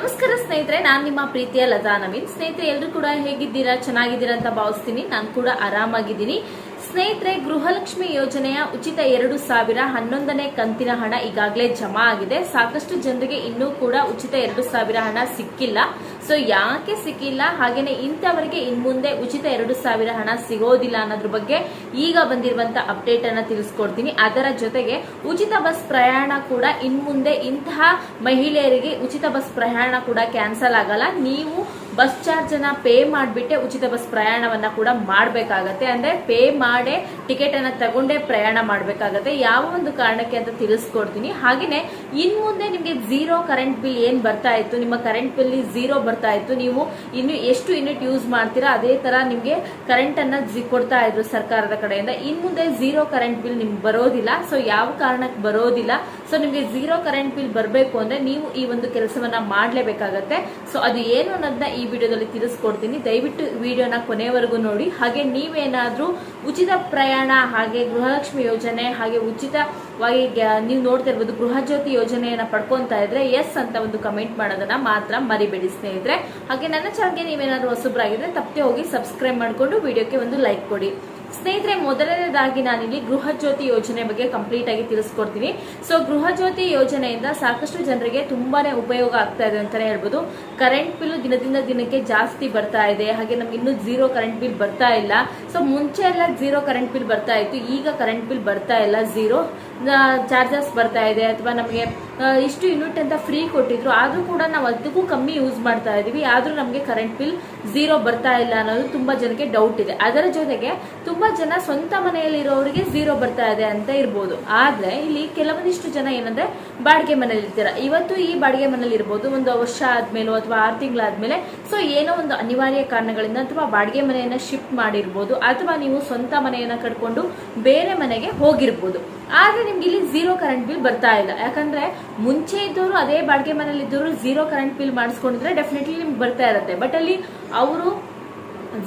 ನಮಸ್ಕಾರ ಸ್ನೇಹಿತರೆ, ನಾನು ನಿಮ್ಮ ಪ್ರೀತಿಯ ಲತಾ ನವೀನ್. ಸ್ನೇಹಿತರೆ ಎಲ್ಲರೂ ಕೂಡ ಹೇಗಿದ್ದೀರಾ, ಚೆನ್ನಾಗಿದ್ದೀರಾ ಅಂತ ಭಾವಿಸ್ತೀನಿ. ನಾನು ಕೂಡ ಆರಾಮಾಗಿದ್ದೀನಿ. ಸ್ನೇಹಿತರೆ, ಗೃಹಲಕ್ಷ್ಮಿ ಯೋಜನೆಯ ಉಚಿತ ಎರಡು ಸಾವಿರ ಹನ್ನೊಂದನೇ ಕಂತಿನ ಹಣ ಈಗಾಗಲೇ ಜಮಾ ಆಗಿದೆ. ಸಾಕಷ್ಟು ಜನರಿಗೆ ಇನ್ನೂ ಕೂಡ ಉಚಿತ ಎರಡು ಸಾವಿರ ಹಣ ಸಿಕ್ಕಿಲ್ಲ. ಸೊ ಯಾಕೆ ಸಿಕ್ಕಿಲ್ಲ? ಹಾಗೇನೆ ಇಂಥವರಿಗೆ ಇನ್ ಮುಂದೆ ಉಚಿತ ಎರಡು ಸಾವಿರ ಹಣ ಸಿಗೋದಿಲ್ಲ ಅನ್ನೋದ್ರ ಬಗ್ಗೆ ಈಗ ಬಂದಿರುವಂತ ಅಪ್ಡೇಟ್ ಅನ್ನ ತಿಳಿಸ್ಕೊಡ್ತೀನಿ. ಅದರ ಜೊತೆಗೆ ಉಚಿತ ಬಸ್ ಪ್ರಯಾಣ ಕೂಡ ಇನ್ ಮುಂದೆ ಇಂತಹ ಮಹಿಳೆಯರಿಗೆ ಉಚಿತ ಬಸ್ ಪ್ರಯಾಣ ಕೂಡ ಕ್ಯಾನ್ಸಲ್ ಆಗಲ್ಲ. ನೀವು ಬಸ್ ಚಾರ್ಜ್ ಅನ್ನ ಪೇ ಮಾಡಿಬಿಟ್ಟೆ ಉಚಿತ ಬಸ್ ಪ್ರಯಾಣವನ್ನ ಕೂಡ ಮಾಡಬೇಕಾಗತ್ತೆ. ಅಂದ್ರೆ ಪೇ ಮಾಡೇ ಟಿಕೆಟ್ ಅನ್ನ ತಗೊಂಡೇ ಪ್ರಯಾಣ ಮಾಡಬೇಕಾಗತ್ತೆ. ಯಾವ ಒಂದು ಕಾರಣಕ್ಕೆ ಅಂತ ತಿಳಿಸ್ಕೊಡ್ತೀನಿ. ಹಾಗೇನೆ ಇನ್ ಮುಂದೆ ನಿಮಗೆ ಝೀರೋ ಕರೆಂಟ್ ಬಿಲ್ ಏನ್ ಬರ್ತಾ ಇತ್ತು? ನಿಮ್ಮ ಕರೆಂಟ್ ಬಿಲ್ ಝೀರೋ ಬರ್ತಾ ಇತ್ತು. ನೀವು ಇನ್ನು ಎಷ್ಟು ಯೂನಿಟ್ ಯೂಸ್ ಮಾಡ್ತೀರಾ, ಅದೇ ತರ ನಿಮಗೆ ಕರೆಂಟ್ ಅನ್ನ ಕೊಡ್ತಾ ಇದ್ರು ಸರ್ಕಾರದ ಕಡೆಯಿಂದ. ಇನ್ ಮುಂದೆ ಝೀರೋ ಕರೆಂಟ್ ಬಿಲ್ ನಿಮ್ಗೆ ಬರೋದಿಲ್ಲ. ಸೊ ಯಾವ ಕಾರಣಕ್ಕೆ ಬರೋದಿಲ್ಲ? ಸೊ ನಿಮಗೆ ಝೀರೋ ಕರೆಂಟ್ ಬಿಲ್ ಬರಬೇಕು ಅಂದ್ರೆ ನೀವು ಈ ಒಂದು ಕೆಲಸವನ್ನ ಮಾಡ್ಲೇಬೇಕಾಗತ್ತೆ. ಸೊ ಅದು ಏನು ಅನ್ನೋದನ್ನ ಈ ವಿಡಿಯೋದಲ್ಲಿ ತಿಳಿಸ್ಕೊಡ್ತೀನಿ. ದಯವಿಟ್ಟು ವಿಡಿಯೋನ ಕೊನೆವರೆಗೂ ನೋಡಿ. ಹಾಗೆ ನೀವೇನಾದ್ರೂ ಉಚಿತ ಪ್ರಯಾಣ, ಹಾಗೆ ಗೃಹಲಕ್ಷ್ಮಿ ಯೋಜನೆ, ಹಾಗೆ ಉಚಿತವಾಗಿ ನೀವು ನೋಡ್ತಾ ಇರ್ಬೋದು ಗೃಹ ಜ್ಯೋತಿ ಯೋಜನೆಯನ್ನ ಪಡ್ಕೊಂತ ಇದ್ರೆ ಎಸ್ ಅಂತ ಒಂದು ಕಮೆಂಟ್ ಮಾಡೋದನ್ನ ಮಾತ್ರ ಮರಿಬೇಡಿ ಸ್ನೇಹಿತರೆ. ಹಾಗೆ ನನ್ನ ಚಾನಲ್ಗೆ ನೀವೇನಾದ್ರು ಹೊಸಬ್ರಾಗಿದ್ರೆ ತಪ್ಪದೆ ಹೋಗಿ ಸಬ್ಸ್ಕ್ರೈಬ್ ಮಾಡ್ಕೊಂಡು ವಿಡಿಯೋಕ್ಕೆ ಒಂದು ಲೈಕ್ ಕೊಡಿ. ಸ್ನೇಹಿತರೆ, ಮೊದಲನೇದಾಗಿ ನಾನಿಲ್ಲಿ ಗೃಹ ಜ್ಯೋತಿ ಯೋಜನೆ ಬಗ್ಗೆ ಕಂಪ್ಲೀಟ್ ಆಗಿ ತಿಳಿಸ್ಕೊಡ್ತೀನಿ. ಸೊ ಗೃಹ ಜ್ಯೋತಿ ಯೋಜನೆಯಿಂದ ಸಾಕಷ್ಟು ಜನರಿಗೆ ತುಂಬಾನೇ ಉಪಯೋಗ ಆಗ್ತಾ ಇದೆ ಅಂತಾನೆ ಹೇಳ್ಬೋದು. ಕರೆಂಟ್ ಬಿಲ್ ದಿನದಿಂದ ದಿನಕ್ಕೆ ಜಾಸ್ತಿ ಬರ್ತಾ ಇದೆ. ಹಾಗೆ ನಮ್ಗೆ ಇನ್ನೂ ಝೀರೋ ಕರೆಂಟ್ ಬಿಲ್ ಬರ್ತಾ ಇಲ್ಲ. ಸೊ ಮುಂಚೆ ಎಲ್ಲ ಝೀರೋ ಕರೆಂಟ್ ಬಿಲ್ ಬರ್ತಾ ಇತ್ತು. ಈಗ ಕರೆಂಟ್ ಬಿಲ್ ಬರ್ತಾ ಇಲ್ಲ ಝೀರೋ ಚಾರ್ಜಸ್ ಬರ್ತಾ ಇದೆ ಅಥವಾ ನಮಗೆ ಇಷ್ಟು ಯೂನಿಟ್ ಅಂತ ಫ್ರೀ ಕೊಟ್ಟಿದ್ರು, ಆದರೂ ಕೂಡ ನಾವು ಅದಕ್ಕೂ ಕಮ್ಮಿ ಯೂಸ್ ಮಾಡ್ತಾ ಇದ್ದೀವಿ ಆದರೂ ನಮಗೆ ಕರೆಂಟ್ ಬಿಲ್ ಝೀರೋ ಬರ್ತಾ ಇಲ್ಲ ಅನ್ನೋದು ತುಂಬ ಜನಕ್ಕೆ ಡೌಟ್ ಇದೆ. ಅದರ ಜೊತೆಗೆ ತುಂಬ ಜನ ಸ್ವಂತ ಮನೆಯಲ್ಲಿರೋರಿಗೆ ಝೀರೋ ಬರ್ತಾ ಇದೆ ಅಂತ ಇರ್ಬೋದು. ಆದರೆ ಇಲ್ಲಿ ಕೆಲವೊಂದಿಷ್ಟು ಜನ ಏನಂದ್ರೆ ಬಾಡಿಗೆ ಮನೇಲಿ ಇರ್ತೀರ. ಇವತ್ತು ಈ ಬಾಡಿಗೆ ಮನೇಲಿ ಇರ್ಬೋದು, ಒಂದು ವರ್ಷ ಆದ್ಮೇಲೋ ಅಥವಾ ಆರು ತಿಂಗಳಾದಮೇಲೆ. ಸೊ ಏನೋ ಒಂದು ಅನಿವಾರ್ಯ ಕಾರಣಗಳಿಂದ ಅಥವಾ ಬಾಡಿಗೆ ಮನೆಯನ್ನು ಶಿಫ್ಟ್ ಮಾಡಿರ್ಬೋದು, ಅಥವಾ ನೀವು ಸ್ವಂತ ಮನೆಯನ್ನು ಕಟ್ಕೊಂಡು ಬೇರೆ ಮನೆಗೆ ಹೋಗಿರ್ಬೋದು. ಆದ್ರೆ ನಿಮ್ಗೆ ಇಲ್ಲಿ ಝೀರೋ ಕರೆಂಟ್ ಬಿಲ್ ಬರ್ತಾ ಇಲ್ಲ. ಯಾಕಂದ್ರೆ ಮುಂಚೆ ಇದ್ದವರು ಅದೇ ಬಾಡಿಗೆ ಮನೆಯಲ್ಲಿ ಇದ್ದವರು ಝೀರೋ ಕರೆಂಟ್ ಬಿಲ್ ಮಾಡಿಸ್ಕೊಂಡಿದ್ರೆ ಡೆಫಿನೆಟ್ಲಿ ನಿಮ್ಗೆ ಬರ್ತಾ ಇರುತ್ತೆ. ಬಟ್ ಅಲ್ಲಿ ಅವರು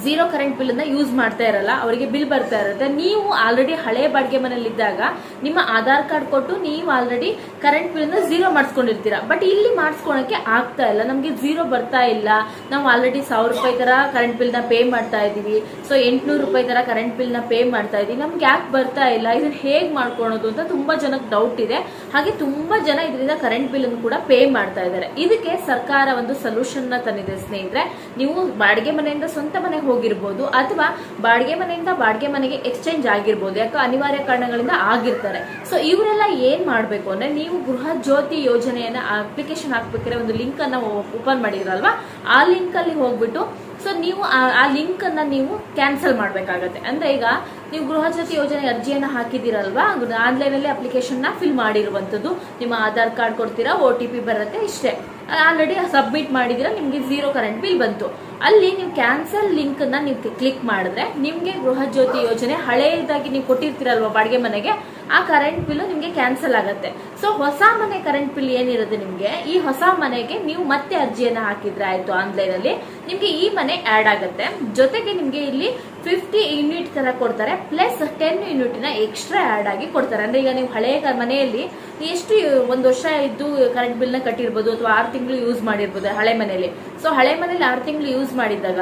ಝೀರೋ ಕರೆಂಟ್ ಬಿಲ್ ಅನ್ನ ಯೂಸ್ ಮಾಡ್ತಾ ಇರಲ್ಲ, ಅವರಿಗೆ ಬಿಲ್ ಬರ್ತಾ ಇರುತ್ತೆ. ನೀವು ಆಲ್ರೆಡಿ ಹಳೆ ಬಾಡಿಗೆ ಮನೆಯಲ್ಲಿದ್ದಾಗ ನಿಮ್ಮ ಆಧಾರ್ ಕಾರ್ಡ್ ಕೊಟ್ಟು ನೀವು ಆಲ್ರೆಡಿ ಕರೆಂಟ್ ಬಿಲ್ನ ಝೀರೋ ಮಾಡಿಸ್ಕೊಂಡಿರ್ತೀರಾ. ಬಟ್ ಇಲ್ಲಿ ಮಾಡಿಸ್ಕೊಳಕ್ಕೆ ಆಗ್ತಾ ಇಲ್ಲ. ನಮಗೆ ಝೀರೋ ಬರ್ತಾ ಇಲ್ಲ. ನಾವು ಆಲ್ರೆಡಿ ಸಾವಿರ ರೂಪಾಯಿ ತರ ಕರೆಂಟ್ ಬಿಲ್ನ ಪೇ ಮಾಡ್ತಾ ಇದೀವಿ ಸೊ ಎಂಟ್ನೂರು ರೂಪಾಯಿ ತರ ಕರೆಂಟ್ ಬಿಲ್ನ ಪೇ ಮಾಡ್ತಾ ಇದೀವಿ ನಮ್ಗೆ ಯಾಕೆ ಬರ್ತಾ ಇಲ್ಲ? ಇದನ್ನ ಹೇಗ್ ಮಾಡ್ಕೊಳೋದು ಅಂತ ತುಂಬಾ ಜನಕ್ಕೆ ಡೌಟ್ ಇದೆ. ಹಾಗೆ ತುಂಬಾ ಜನ ಇದರಿಂದ ಕರೆಂಟ್ ಬಿಲ್ ಅನ್ನು ಕೂಡ ಪೇ ಮಾಡ್ತಾ ಇದ್ದಾರೆ. ಇದಕ್ಕೆ ಸರ್ಕಾರ ಒಂದು ಸೊಲ್ಯೂಷನ್ನ ತಂದಿದೆ ಸ್ನೇಹಿತರೆ. ನೀವು ಬಾಡಿಗೆ ಮನೆಯಿಂದ ಸ್ವಂತ ಮನೆಗೆ ಹೋಗಿರ್ಬೋದು ಅಥವಾ ಬಾಡಿಗೆ ಮನೆಯಿಂದ ಬಾಡಿಗೆ ಮನೆಗೆ ಎಕ್ಸ್ಚೇಂಜ್ ಆಗಿರ್ಬೋದು, ಯಾಕೋ ಅನಿವಾರ್ಯ ಕಾರಣಗಳಿಂದ ಆಗಿರ್ತಾರೆ. ಸೊ ಇವರೆಲ್ಲ ಏನು ಮಾಡಬೇಕು ಅಂದ್ರೆ ನೀವು ಗೃಹ ಜ್ಯೋತಿ ಯೋಜನೆಯನ್ನ ಅಪ್ಲಿಕೇಶನ್ ಹಾಕ್ಬೇಕಾದ್ರೆ ಒಂದು ಲಿಂಕ್ ಅನ್ನ ಓಪನ್ ಮಾಡಿದ್ರಲ್ವಾ? ಆ ಲಿಂಕ್ ಅಲ್ಲಿ ಹೋಗ್ಬಿಟ್ಟು ಸೊ ನೀವು ಆ- ಆ ಲಿಂಕ್ ಅನ್ನ ನೀವು ಕ್ಯಾನ್ಸಲ್ ಮಾಡಬೇಕಾಗತ್ತೆ. ಅಂದ್ರೆ ಈಗ ನೀವು ಗೃಹ ಜ್ಯೋತಿ ಯೋಜನೆ ಅರ್ಜಿಯನ್ನ ಹಾಕಿದಿರಲ್ವಾ ಆನ್ಲೈನ್ ಅಲ್ಲಿ ಅಪ್ಲಿಕೇಶನ್ನ ಫಿಲ್ ಮಾಡಿರುವಂತದ್ದು ನಿಮ್ಮ ಆಧಾರ್ ಕಾರ್ಡ್ ಕೊಡ್ತೀರಾ ಒ ಟಿ ಪಿ ಬರುತ್ತೆ, ಇಷ್ಟೇ. ಆಲ್ರೆಡಿ ಸಬ್ಮಿಟ್ ಮಾಡಿದಿರ ನಿಮ್ಗೆ ಝೀರೋ ಕರೆಂಟ್ ಬಿಲ್ ಬಂತು. ಅಲ್ಲಿ ನೀವು ಕ್ಯಾನ್ಸಲ್ ಲಿಂಕ್ನ ನೀವು ಕ್ಲಿಕ್ ಮಾಡಿದ್ರೆ ನಿಮ್ಗೆ ಗೃಹ ಜ್ಯೋತಿ ಯೋಜನೆ ಹಳೆಯದಾಗಿ ನೀವು ಕೊಟ್ಟಿರ್ತೀರಲ್ವಾ ಬಾಡಿಗೆ ಮನೆಗೆ, ಆ ಕರೆಂಟ್ ಬಿಲ್ ನಿಮ್ಗೆ ಕ್ಯಾನ್ಸಲ್ ಆಗುತ್ತೆ. ಸೊ ಹೊಸ ಮನೆ ಕರೆಂಟ್ ಬಿಲ್ ಏನಿರುತ್ತೆ ನಿಮ್ಗೆ, ಈ ಹೊಸ ಮನೆಗೆ ನೀವು ಮತ್ತೆ ಅರ್ಜಿಯನ್ನ ಹಾಕಿದ್ರೆ ಆಯ್ತು ಆನ್ಲೈನ್ ಅಲ್ಲಿ, ನಿಮ್ಗೆ ಈ ಮನೆ ಆಡ್ ಆಗುತ್ತೆ. ಜೊತೆಗೆ ನಿಮ್ಗೆ ಇಲ್ಲಿ ಫಿಫ್ಟಿ ಯೂನಿಟ್ ತರ ಕೊಡ್ತಾರೆ ಪ್ಲಸ್ ಟೆನ್ ಯೂನಿಟ್ನ ಎಕ್ಸ್ಟ್ರಾ ಆಡ್ ಆಗಿ ಕೊಡ್ತಾರೆ. ಅಂದ್ರೆ ಈಗ ನೀವು ಹಳೆಯ ಮನೆಯಲ್ಲಿ ಎಷ್ಟು, ಒಂದು ವರ್ಷ ಇದ್ದು ಕರೆಂಟ್ ಬಿಲ್ನ ಕಟ್ಟಿರ್ಬೋದು, ಅಥವಾ ಆರು ತಿಂಗಳು ಯೂಸ್ ಮಾಡಿರ್ಬೋದು, ಹಳೆ ಮನೇಲಿ ಸೊ ಹಳೆ ಮನೇಲಿ ಆರು ತಿಂಗಳು ಯೂಸ್ ಮಾಡಿದಾಗ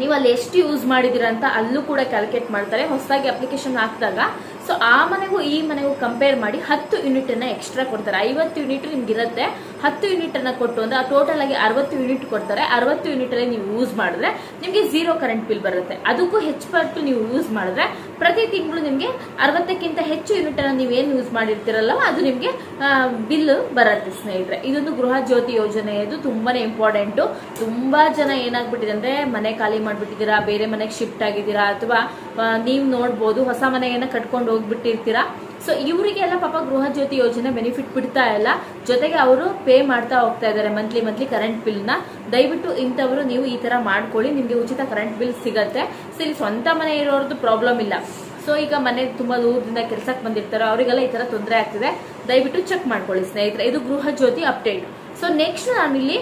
ನೀವು ಅಲ್ಲಿ ಎಷ್ಟು ಯೂಸ್ ಮಾಡಿದಿರ ಅಂತ ಅಲ್ಲೂ ಕೂಡ ಕ್ಯಾಲ್ಕುಲೇಟ್ ಮಾಡ್ತಾರೆ. ಹೊಸದಾಗಿ ಅಪ್ಲಿಕೇಶನ್ ಹಾಕಿದಾಗ ಸೊ ಆ ಮನೆಗೂ ಈ ಮನೆಗೂ ಕಂಪೇರ್ ಮಾಡಿ ಹತ್ತು ಯೂನಿಟ್ ಅನ್ನ ಎಕ್ಸ್ಟ್ರಾ ಕೊಡ್ತಾರೆ. ಐವತ್ತು ಯೂನಿಟ್ ನಿಮ್ಗೆ ಇರುತ್ತೆ ಹತ್ತು ಯೂನಿಟ್ ಅನ್ನ ಕೊಟ್ಟು ಅಂದ್ರೆ ಟೋಟಲ್ ಆಗಿ ಅರವತ್ತು ಯೂನಿಟ್ ಕೊಡ್ತಾರೆ. ಅರವತ್ತು ಯೂನಿಟ್ ಅಲ್ಲಿ ನೀವು ಯೂಸ್ ಮಾಡಿದ್ರೆ ನಿಮ್ಗೆ ಝೀರೋ ಕರೆಂಟ್ ಬಿಲ್ ಬರುತ್ತೆ. ಅದಕ್ಕೂ ಹೆಚ್ಚು ನೀವು ಯೂಸ್ ಮಾಡಿದ್ರೆ ಪ್ರತಿ ತಿಂಗಳು ನಿಮ್ಗೆ ಅರವತ್ತಕ್ಕಿಂತ ಹೆಚ್ಚು ಯೂನಿಟ್ ಅನ್ನ ನೀವು ಏನು ಯೂಸ್ ಮಾಡಿರ್ತೀರಲ್ಲ ಅದು ನಿಮ್ಗೆ ಬಿಲ್ ಬರುತ್ತೆ ಸ್ನೇಹಿತರೆ. ಇದೊಂದು ಗೃಹ ಜ್ಯೋತಿ ಯೋಜನೆ. ಇದು ತುಂಬಾನೇ ಇಂಪಾರ್ಟೆಂಟ್ ತುಂಬಾ ಜನ ಏನಾಗ್ಬಿಟ್ಟಿದೆ ಅಂದ್ರೆ ಮನೆ ಖಾಲಿ ಮಾಡ್ಬಿಟ್ಟಿದ್ದೀರಾ, ಬೇರೆ ಮನೆಗೆ ಶಿಫ್ಟ್ ಆಗಿದ್ದೀರಾ, ಅಥವಾ ನೀವ್ ನೋಡ್ಬೋದು, ಹೊಸ ಮನೆಯನ್ನ ಕಟ್ಕೊಂಡು ಹೋಗ್ಬಿಟ್ಟಿರ್ತೀರಾ. ಸೊ ಇವರಿಗೆಲ್ಲ ಪಾಪ ಗೃಹ ಜ್ಯೋತಿ ಯೋಜನೆ ಬೆನಿಫಿಟ್ ಬಿಡ್ತಾ ಇಲ್ಲ. ಜೊತೆಗೆ ಅವರು ಪೇ ಮಾಡ್ತಾ ಹೋಗ್ತಾ ಇದ್ದಾರೆ ಮಂತ್ಲಿ ಮಂತ್ಲಿ ಕರೆಂಟ್ ಬಿಲ್ನ ದಯವಿಟ್ಟು ಇಂಥವರು ನೀವು ಈ ತರ ಮಾಡ್ಕೊಳ್ಳಿ. ನಿಮಗೆ ಉಚಿತ ಕರೆಂಟ್ ಬಿಲ್ ಸಿಗತ್ತೆ. ಸೊ ಇಲ್ಲಿ ಸ್ವಂತ ಮನೆ ಇರೋರ್ದು ಪ್ರಾಬ್ಲಮ್ ಇಲ್ಲ. ಸೊ ಈಗ ಮನೆ ತುಂಬಾ ದೂರದಿಂದ ಕೆಲಸಕ್ಕೆ ಬಂದಿರ್ತಾರೋ, ಅವರಿಗೆಲ್ಲ ಈ ತರ ತೊಂದರೆ ಆಗ್ತಿದೆ. ದಯವಿಟ್ಟು ಚೆಕ್ ಮಾಡ್ಕೊಳ್ಳಿ ಸ್ನೇಹಿತರೆ. ಇದು ಗೃಹ ಜ್ಯೋತಿ ಅಪ್ಡೇಟ್ ಸೊ ನೆಕ್ಸ್ಟ್ ನಾನಿಲ್ಲಿ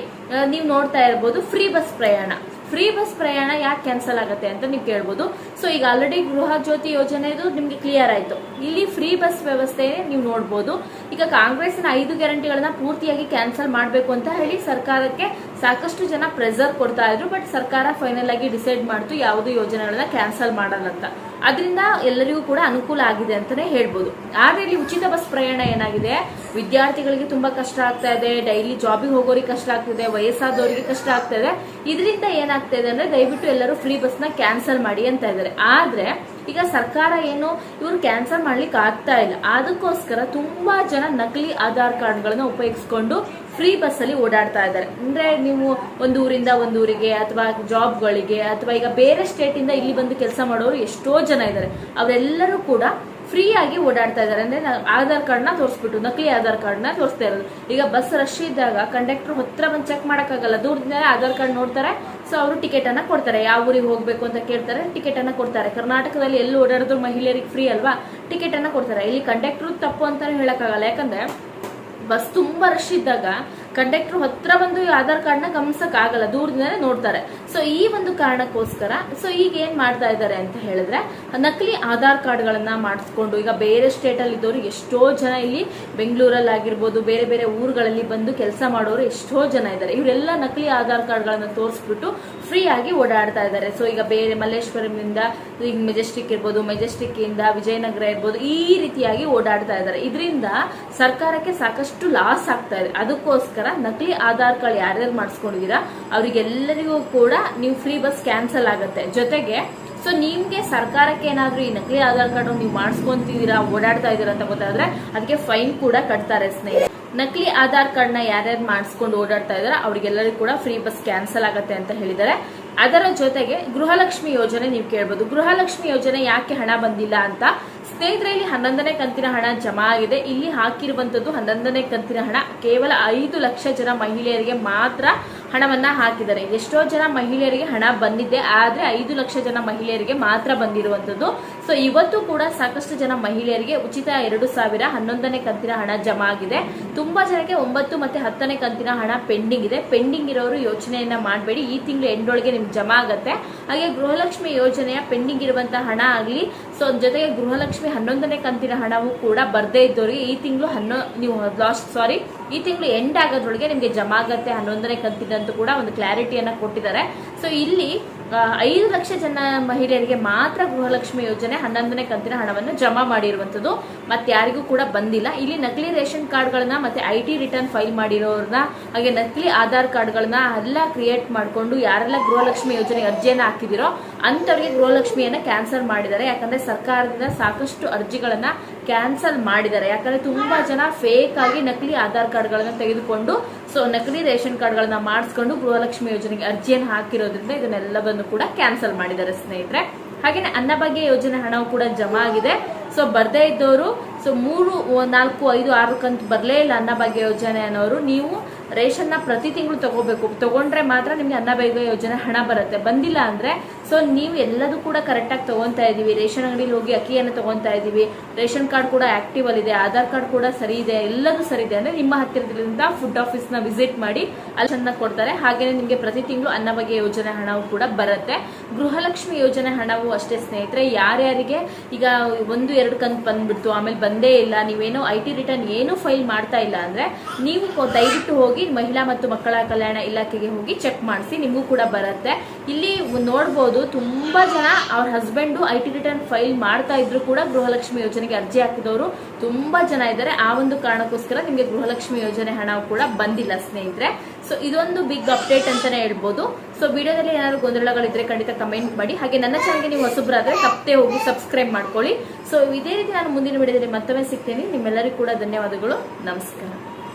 ನೀವು ನೋಡ್ತಾ ಇರ್ಬೋದು ಫ್ರೀ ಬಸ್ ಪ್ರಯಾಣ. ಫ್ರೀ ಬಸ್ ಪ್ರಯಾಣ ಯಾಕೆ ಕ್ಯಾನ್ಸಲ್ ಆಗುತ್ತೆ ಅಂತ ನೀವು ಕೇಳ್ಬೋದು. ಸೊ ಈಗ ಆಲ್ರೆಡಿ ಗೃಹ ಜ್ಯೋತಿ ಯೋಜನೆದು ನಿಮ್ಗೆ ಕ್ಲಿಯರ್ ಆಯ್ತು. ಇಲ್ಲಿ ಫ್ರೀ ಬಸ್ ವ್ಯವಸ್ಥೆ ನೀವು ನೋಡ್ಬೋದು. ಈಗ ಕಾಂಗ್ರೆಸ್ನ ಐದು ಗ್ಯಾರಂಟಿಗಳನ್ನ ಪೂರ್ತಿಯಾಗಿ ಕ್ಯಾನ್ಸಲ್ ಮಾಡಬೇಕು ಅಂತ ಹೇಳಿ ಸರ್ಕಾರಕ್ಕೆ ಸಾಕಷ್ಟು ಜನ ಪ್ರೆಸರ್ ಕೊಡ್ತಾ ಇದ್ರು ಬಟ್ ಸರ್ಕಾರ ಫೈನಲ್ ಆಗಿ ಡಿಸೈಡ್ ಮಾಡ್ತು ಯಾವುದೇ ಯೋಜನೆಗಳನ್ನ ಕ್ಯಾನ್ಸಲ್ ಮಾಡಲ್ಲ ಅಂತ. ಅದರಿಂದ ಎಲ್ಲರಿಗೂ ಕೂಡ ಅನುಕೂಲ ಆಗಿದೆ ಅಂತಾನೆ ಹೇಳ್ಬೋದು. ಆದ್ರೆ ಇಲ್ಲಿ ಉಚಿತ ಬಸ್ ಪ್ರಯಾಣ ಏನಾಗಿದೆ? ವಿದ್ಯಾರ್ಥಿಗಳಿಗೆ ತುಂಬಾ ಕಷ್ಟ ಆಗ್ತಾ ಇದೆ ಡೈಲಿ ಜಾಬಿಗೆ ಹೋಗೋರಿಗೆ ಕಷ್ಟ ಆಗ್ತಿದೆ ವಯಸ್ಸಾದವರಿಗೆ ಕಷ್ಟ ಆಗ್ತಾ ಇದೆ. ಇದರಿಂದ ಏನಾಗ್ತಾ ಇದೆ ಅಂದ್ರೆ ದಯವಿಟ್ಟು ಎಲ್ಲರೂ ಫ್ರೀ ಬಸ್ನ ಕ್ಯಾನ್ಸಲ್ ಮಾಡಿ ಅಂತ ಇದ್ದಾರೆ. ಆದ್ರೆ, ಈಗ ಸರ್ಕಾರ ಏನು ಇವ್ರು ಕ್ಯಾನ್ಸಲ್ ಮಾಡ್ಲಿಕ್ಕೆ ಆಗ್ತಾ ಇಲ್ಲ. ಅದಕ್ಕೋಸ್ಕರ ತುಂಬಾ ಜನ ನಕಲಿ ಆಧಾರ್ ಕಾರ್ಡ್ಗಳನ್ನ ಉಪಯೋಗಿಸ್ಕೊಂಡು ಫ್ರೀ ಬಸ್ ಅಲ್ಲಿ ಓಡಾಡ್ತಾ ಇದ್ದಾರೆ. ಅಂದ್ರೆ ನೀವು ಒಂದು ಊರಿಂದ ಒಂದು ಊರಿಗೆ ಅಥವಾ ಜಾಬ್ಗಳಿಗೆ ಅಥವಾ ಈಗ ಬೇರೆ ಸ್ಟೇಟ್ ಇಂದ ಇಲ್ಲಿ ಬಂದು ಕೆಲಸ ಮಾಡೋರು ಎಷ್ಟೋ ಜನ ಇದ್ದಾರೆ. ಅವರೆಲ್ಲರೂ ಕೂಡ ಫ್ರೀ ಆಗಿ ಓಡಾಡ್ತಾ ಇದ್ದಾರೆ. ಅಂದ್ರೆ ಆಧಾರ್ ಕಾರ್ಡ್ನ ತೋರಿಸ್ಬಿಟ್ಟು, ನಕಲಿ ಆಧಾರ್ ಕಾರ್ಡ್ನ ತೋರಿಸ್ತಾ ಇರೋದು. ಈಗ ಬಸ್ ರಶ್ ಇದ್ದಾಗ ಕಂಡಕ್ಟರ್ ಹತ್ರ ಬಂದು ಚೆಕ್ ಮಾಡಕ್ಕಾಗಲ್ಲ. ದೂರದಿಂದ ಆಧಾರ್ ಕಾರ್ಡ್ ನೋಡ್ತಾರೆ. ಸೊ ಅವರು ಟಿಕೆಟ್ ಅನ್ನ ಕೊಡ್ತಾರೆ. ಯಾವ ಊರಿಗೆ ಹೋಗ್ಬೇಕು ಅಂತ ಕೇಳ್ತಾರೆ. ಟಿಕೆಟ್ ಅನ್ನ ಕೊಡ್ತಾರೆ. ಕರ್ನಾಟಕದಲ್ಲಿ ಎಲ್ಲಿ ಓಡಾಡಿದ್ರು ಮಹಿಳೆಯರಿಗೆ ಫ್ರೀ ಅಲ್ವಾ? ಟಿಕೆಟ್ ಅನ್ನ ಕೊಡ್ತಾರೆ. ಇಲ್ಲಿ ಕಂಡಕ್ಟರ್ ತಪ್ಪು ಅಂತಾನೆ ಹೇಳಕ್ಕಾಗಲ್ಲ. ಯಾಕಂದ್ರೆ ಬಸ್ ತುಂಬಾ ರಶ್ ಇದ್ದಾಗ ಕಂಡಕ್ಟರ್ ಹತ್ರ ಬಂದು ಆಧಾರ್ನ ಗಮನಿಸಕ್ ಆಗಲ್ಲ ದೂರದಿಂದಲೇ ನೋಡ್ತಾರೆ. ಸೊ ಈ ಒಂದು ಕಾರಣಕ್ಕೋಸ್ಕರ ಸೊ ಈಗ ಏನ್ ಮಾಡ್ತಾ ಇದ್ದಾರೆ ಅಂತ ಹೇಳಿದ್ರೆ, ನಕಲಿ ಆಧಾರ್ ಕಾರ್ಡ್ ಗಳನ್ನ ಮಾಡಿಸ್ಕೊಂಡು, ಈಗ ಬೇರೆ ಸ್ಟೇಟ್ ಅಲ್ಲಿ ಇದ್ದವರು ಎಷ್ಟೋ ಜನ ಇಲ್ಲಿ ಬೆಂಗಳೂರಲ್ಲಿ ಆಗಿರ್ಬೋದು ಬೇರೆ ಬೇರೆ ಊರುಗಳಲ್ಲಿ ಬಂದು ಕೆಲಸ ಮಾಡೋರು ಎಷ್ಟೋ ಜನ ಇದ್ದಾರೆ ಇವರೆಲ್ಲ ನಕಲಿ ಆಧಾರ್ ಕಾರ್ಡ್ ಗಳನ್ನ ತೋರಿಸ್ಬಿಟ್ಟು ಫ್ರೀ ಆಗಿ ಓಡಾಡ್ತಾ ಇದ್ದಾರೆ. ಸೊ ಈಗ ಬೇರೆ ಮಲ್ಲೇಶ್ವರಂನಿಂದ ಈಗ ಮೆಜೆಸ್ಟಿಕ್ ಇರ್ಬೋದು ಮೆಜೆಸ್ಟಿಕ್ ಇಂದ ವಿಜಯನಗರ ಇರ್ಬೋದು, ಈ ರೀತಿಯಾಗಿ ಓಡಾಡ್ತಾ ಇದ್ದಾರೆ. ಇದರಿಂದ ಸರ್ಕಾರಕ್ಕೆ ಸಾಕಷ್ಟು ಲಾಸ್ ಆಗ್ತಾ ಇದೆ. ಅದಕ್ಕೋಸ್ಕರ ನಕಲಿ ಆಧಾರ್ ಕಾರ್ಡ್ ಯಾರ್ಯಾರು ಮಾಡಿಸ್ಕೊಂಡಿದ್ದೀರಾ, ಅವರಿಗೆಲ್ಲರಿಗೂ ಕೂಡ ನೀವು ಫ್ರೀ ಬಸ್ ಕ್ಯಾನ್ಸಲ್ ಆಗುತ್ತೆ. ಜೊತೆಗೆ ಸೊ ನಿಮ್ಗೆ ಸರ್ಕಾರಕ್ಕೆ ಏನಾದ್ರೂ ಈ ನಕಲಿ ಆಧಾರ್ ಕಾರ್ಡ್ ನೀವು ಮಾಡಿಸ್ಕೊಂತಿದ್ದೀರಾ, ಓಡಾಡ್ತಾ ಇದ್ದೀರಾ ಅಂತ ಗೊತ್ತಾದ್ರೆ, ಅದಕ್ಕೆ ಫೈನ್ ಕೂಡ ಕಟ್ತಾರೆ ಸ್ನೇಹಿತರೆ. ನಕಲಿ ಆಧಾರ್ ಕಾರ್ಡ್ನ ಯಾರ್ಯಾರು ಮಾಡಿಸ್ಕೊಂಡು ಓಡಾಡ್ತಾ ಇದಾರೆ ಅವರಿಗೆಲ್ಲರಿಗೂ ಕೂಡ ಫ್ರೀ ಬಸ್ ಕ್ಯಾನ್ಸಲ್ ಆಗತ್ತೆ ಅಂತ ಹೇಳಿದ್ದಾರೆ. ಅದರ ಜೊತೆಗೆ ಗೃಹಲಕ್ಷ್ಮಿ ಯೋಜನೆ ನೀವು ಕೇಳ್ಬೋದು. ಗೃಹಲಕ್ಷ್ಮಿ ಯೋಜನೆ ಯಾಕೆ ಹಣ ಬಂದಿಲ್ಲ ಅಂತ? ಸ್ನೇಹಿತರೆ ಇಲ್ಲಿ ಹನ್ನೊಂದನೇ ಕಂತಿನ ಹಣ ಜಮಾ ಆಗಿದೆ. ಇಲ್ಲಿ ಹಾಕಿರುವಂತದ್ದು ಹನ್ನೊಂದನೇ ಕಂತಿನ ಹಣ. ಕೇವಲ ಐದು ಲಕ್ಷ ಜನ ಮಹಿಳೆಯರಿಗೆ ಮಾತ್ರ ಹಣವನ್ನ ಹಾಕಿದ್ದಾರೆ. ಎಷ್ಟೋ ಜನ ಮಹಿಳೆಯರಿಗೆ ಹಣ ಬಂದಿದೆ, ಆದ್ರೆ ಐದು ಲಕ್ಷ ಜನ ಮಹಿಳೆಯರಿಗೆ ಮಾತ್ರ ಬಂದಿರುವಂತದ್ದು ಸೊ ಇವತ್ತು ಕೂಡ ಸಾಕಷ್ಟು ಜನ ಮಹಿಳೆಯರಿಗೆ ಉಚಿತ ಎರಡು ಸಾವಿರ, ಹನ್ನೊಂದನೇ ಕಂತಿನ ಹಣ ಜಮಾ ಆಗಿದೆ. ತುಂಬಾ ಜನಕ್ಕೆ ಒಂಬತ್ತು ಮತ್ತೆ ಹತ್ತನೇ ಕಂತಿನ ಹಣ ಪೆಂಡಿಂಗ್ ಇದೆ. ಪೆಂಡಿಂಗ್ ಇರೋರು ಯೋಚನೆಯನ್ನ ಮಾಡಬೇಡಿ. ಈ ತಿಂಗಳು ಎಂಡೊಳಗೆ ನಿಮ್ಗೆ ಜಮಾ ಆಗತ್ತೆ. ಹಾಗೆ ಗೃಹಲಕ್ಷ್ಮಿ ಯೋಜನೆಯ ಪೆಂಡಿಂಗ್ ಇರುವಂತಹ ಹಣ ಆಗಲಿ ಸೊ ಜೊತೆಗೆ ಗೃಹಲಕ್ಷ್ಮಿ ಹನ್ನೊಂದನೇ ಕಂತಿನ ಹಣವೂ ಕೂಡ ಬರದೇ ಇದ್ದವರಿಗೆ ಈ ತಿಂಗಳು ಹನ್ನೊ, ನೀವು ಲಾಸ್ಟ್ ಸಾರಿ ಈ ತಿಂಗಳು ಎಂಡ್ ಆಗೋದ್ರೊಳಗೆ ನಿಮಗೆ ಜಮಾ ಆಗತ್ತೆ ಹನ್ನೊಂದನೇ ಕಂತಿನಂತೂ ಕೂಡ ಒಂದು ಕ್ಲಾರಿಟಿಯನ್ನು ಕೊಟ್ಟಿದ್ದಾರೆ. ಸೊ ಇಲ್ಲಿ ಐದು ಲಕ್ಷ ಜನ ಮಹಿಳೆಯರಿಗೆ ಮಾತ್ರ ಗೃಹಲಕ್ಷ್ಮಿ ಯೋಜನೆ ಹನ್ನೊಂದನೇ ಕಂತಿನ ಹಣವನ್ನು ಜಮಾ ಮಾಡಿರುವಂಥದ್ದು. ಮತ್ತೆ ಯಾರಿಗೂ ಕೂಡ ಬಂದಿಲ್ಲ. ಇಲ್ಲಿ ನಕಲಿ ರೇಷನ್ ಕಾರ್ಡ್ಗಳನ್ನ ಮತ್ತೆ ಐ ಟಿ ರಿಟರ್ನ್ ಫೈಲ್ ಮಾಡಿರೋರ್ನ, ಹಾಗೆ ನಕಲಿ ಆಧಾರ್ ಕಾರ್ಡ್ಗಳನ್ನ ಎಲ್ಲ ಕ್ರಿಯೇಟ್ ಮಾಡಿಕೊಂಡು ಯಾರೆಲ್ಲ ಗೃಹಲಕ್ಷ್ಮಿ ಯೋಜನೆ ಅರ್ಜಿಯನ್ನು ಹಾಕಿದಿರೋ ಅಂತವರಿಗೆ ಗೃಹಲಕ್ಷ್ಮಿಯನ್ನ ಕ್ಯಾನ್ಸಲ್ ಮಾಡಿದ್ದಾರೆ. ಯಾಕಂದ್ರೆ ಸರ್ಕಾರದಿಂದ ಸಾಕಷ್ಟು ಅರ್ಜಿಗಳನ್ನ ಕ್ಯಾನ್ಸಲ್ ಮಾಡಿದ್ದಾರೆ. ಯಾಕಂದ್ರೆ ತುಂಬಾ ಜನ ಫೇಕ್ ಆಗಿ ನಕಲಿ ಆಧಾರ್ ಕಾರ್ಡ್ಗಳನ್ನು ತೆಗೆದುಕೊಂಡು ಸೊ ನಕಲಿ ರೇಷನ್ ಕಾರ್ಡ್ಗಳನ್ನ ಮಾಡಿಸ್ಕೊಂಡು ಗೃಹಲಕ್ಷ್ಮಿ ಯೋಜನೆಗೆ ಅರ್ಜಿಯನ್ನು ಹಾಕಿರೋದ್ರಿಂದ ಇದನ್ನೆಲ್ಲವನ್ನು ಕೂಡ ಕ್ಯಾನ್ಸಲ್ ಮಾಡಿದ್ದಾರೆ ಸ್ನೇಹಿತರೆ. ಹಾಗೇನೆ ಅನ್ನಭಾಗ್ಯ ಯೋಜನೆ ಹಣವು ಕೂಡ ಜಮಾ ಆಗಿದೆ. ಸೊ ಬರ್ದೇ ಇದ್ದವರು ಸೊ ಮೂರು, ನಾಲ್ಕು, ಐದು ಆರು ಕಂತು ಬರಲೇ ಇಲ್ಲ ಅನ್ನಭಾಗ್ಯ ಯೋಜನೆ ಅನ್ನೋರು. ನೀವು ರೇಷನ್ನ ಪ್ರತಿ ತಿಂಗಳು ತಗೋಬೇಕು. ತಗೊಂಡ್ರೆ ಮಾತ್ರ ನಿಮಗೆ ಅನ್ನಭಾಗ್ಯ ಯೋಜನೆ ಹಣ ಬರುತ್ತೆ. ಬಂದಿಲ್ಲ ಅಂದರೆ ಸೊ ನೀವು ಎಲ್ಲದೂ ಕೂಡ ಕರೆಕ್ಟಾಗಿ ತೊಗೊತಾ ಇದ್ದೀವಿ ರೇಷನ್ ಅಂಗಡಿಲಿ ಹೋಗಿ ಅಕ್ಕಿಯನ್ನು ತೊಗೊತಾ ಇದ್ದೀವಿ ರೇಷನ್ ಕಾರ್ಡ್ ಕೂಡ ಆಕ್ಟಿವ್ ಅಲ್ಲಿದೆ ಆಧಾರ್ ಕಾರ್ಡ್ ಕೂಡ ಸರಿ ಇದೆ. ಎಲ್ಲದೂ ಸರಿ ಇದೆ ಅಂದರೆ ನಿಮ್ಮ ಹತ್ತಿರದಿಂದ ಫುಡ್ ಆಫೀಸ್ನ ವಿಸಿಟ್ ಮಾಡಿ ಅಲ್ಲಿ ಚೆನ್ನಾಗಿ ಕೊಡ್ತಾರೆ. ಹಾಗೆಯೇ ನಿಮಗೆ ಪ್ರತಿ ತಿಂಗಳು ಅನ್ನಭಾಗ್ಯ ಯೋಜನೆ ಹಣವು ಕೂಡ ಬರುತ್ತೆ. ಗೃಹಲಕ್ಷ್ಮಿ ಯೋಜನೆ ಹಣವು ಅಷ್ಟೇ ಸ್ನೇಹಿತರೆ, ಯಾರ್ಯಾರಿಗೆ ಈಗ ಒಂದು, ಎರಡು ಕಂತು ಬಂದ್ಬಿಡ್ತು, ಆಮೇಲೆ ಬಂದೇ ಇಲ್ಲ, ನೀವೇನೋ ಐ ರಿಟರ್ನ್ ಏನು ಫೈಲ್ ಮಾಡ್ತಾ ಇಲ್ಲ ಅಂದ್ರೆ, ನೀವು ದಯವಿಟ್ಟು ದಯವಿಟ್ಟು ಹೋಗಿ ಮಹಿಳಾ ಮತ್ತು ಮಕ್ಕಳ ಕಲ್ಯಾಣ ಇಲಾಖೆಗೆ ಹೋಗಿ ಚೆಕ್ ಮಾಡಿಸಿ, ನಿಮಗೂ ಕೂಡ ಬರುತ್ತೆ. ಇಲ್ಲಿ ನೋಡ್ಬೋದು ತುಂಬಾ ಜನ ಅವ್ರ husband I T return file ಮಾಡ್ತಾ ಇದ್ರು ಕೂಡ ಗೃಹಲಕ್ಷ್ಮಿ ಯೋಜನೆಗೆ ಅರ್ಜಿ ಹಾಕಿದವರು ತುಂಬಾ ಜನ ಇದ್ದಾರೆ. ಆ ಒಂದು ಕಾರಣಕ್ಕೋಸ್ಕರ ನಿಮಗೆ ಗೃಹಲಕ್ಷ್ಮಿ ಯೋಜನೆ ಹಣ ಕೂಡ ಬಂದಿಲ್ಲ ಸ್ನೇಹಿತರೆ. ಸೊ ಇದೊಂದು ಬಿಗ್ ಅಪ್ಡೇಟ್ ಅಂತಾನೆ ಹೇಳ್ಬೋದು. ಸೊ ವಿಡಿಯೋದಲ್ಲಿ ಏನಾದ್ರು ಗೊಂದಲಗಳಿದ್ರೆ ಖಂಡಿತ ಕಮೆಂಟ್ ಮಾಡಿ. ಹಾಗೆ ನನ್ನ ಚಾನಲ್ಗೆ ನೀವು ಹೊಸಬ್ರಾದ್ರೆ ತಪ್ಪದೆ ಹೋಗಿ ಸಬ್ಸ್ಕ್ರೈಬ್ ಮಾಡ್ಕೊಳ್ಳಿ. ಸೊ ಇದೇ ರೀತಿ ನಾನು ಮುಂದಿನ ವಿಡಿಯೋದಲ್ಲಿ ಮತ್ತೊಮ್ಮೆ ಸಿಗ್ತೇನೆ. ನಿಮ್ಮೆಲ್ಲರಿಗೂ ಕೂಡ ಧನ್ಯವಾದಗಳು. ನಮಸ್ಕಾರ.